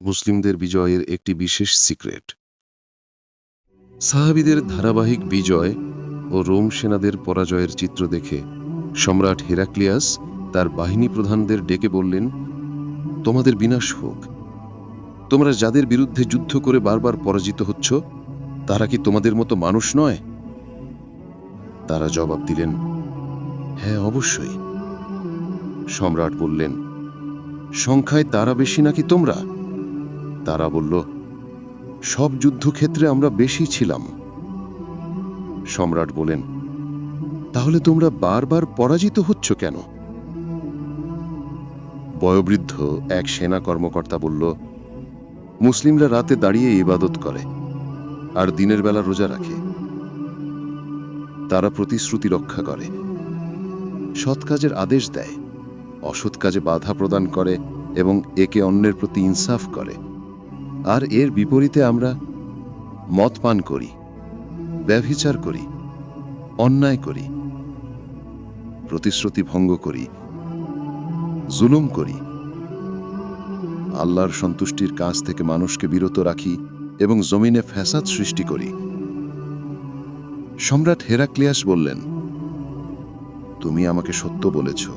মুসলিমদের বিজয়ের একটি বিশেষ সিক্রেট। সাহাবিদের ধারাবাহিক বিজয় ও রোম সেনাদের পরাজয়ের চিত্র দেখে সম্রাট হেরাক্লিয়াস তার বাহিনী প্রধানদের ডেকে বললেন, তোমাদের বিনাশ হোক। তোমরা যাদের বিরুদ্ধে যুদ্ধ করে বারবার পরাজিত হচ্ছ, তারা কি তোমাদের মতো মানুষ নয়? তারা জবাব দিলেন হ্যাঁ অবশ্যই। সম্রাট বললেন, সংখ্যায় তারা বেশি নাকি তোমরা? তারা বলল, সব যুদ্ধক্ষেত্রে আমরা বেশি ছিলাম। সম্রাট বলেন, তাহলে তোমরা বারবার পরাজিত হচ্ছ কেন? বয়োবৃদ্ধ এক সেনা কর্মকর্তা বলল, মুসলিমরা রাতে দাঁড়িয়ে ইবাদত করে আর দিনের বেলা রোজা রাখে। তারা প্রতিশ্রুতি রক্ষা করে, সৎ কাজের আদেশ দেয়, অসৎ কাজে বাধা প্রদান করে এবং একে অন্যের প্রতি ইনসাফ করে। আর এর বিপরীতে আমরা মদ পান করি, ব্যভিচার করি, অন্যায় করি, প্রতিশ্রুতি ভঙ্গ করি, জুলুম করি। আল্লাহর সন্তুষ্টির কাজ থেকে মানুষকে বিরত রাখি এবং জমিনে ফ্যাসাদ সৃষ্টি করি। সম্রাট হেরাক্লিয়াস বললেন, তুমি আমাকে সত্য বলেছ।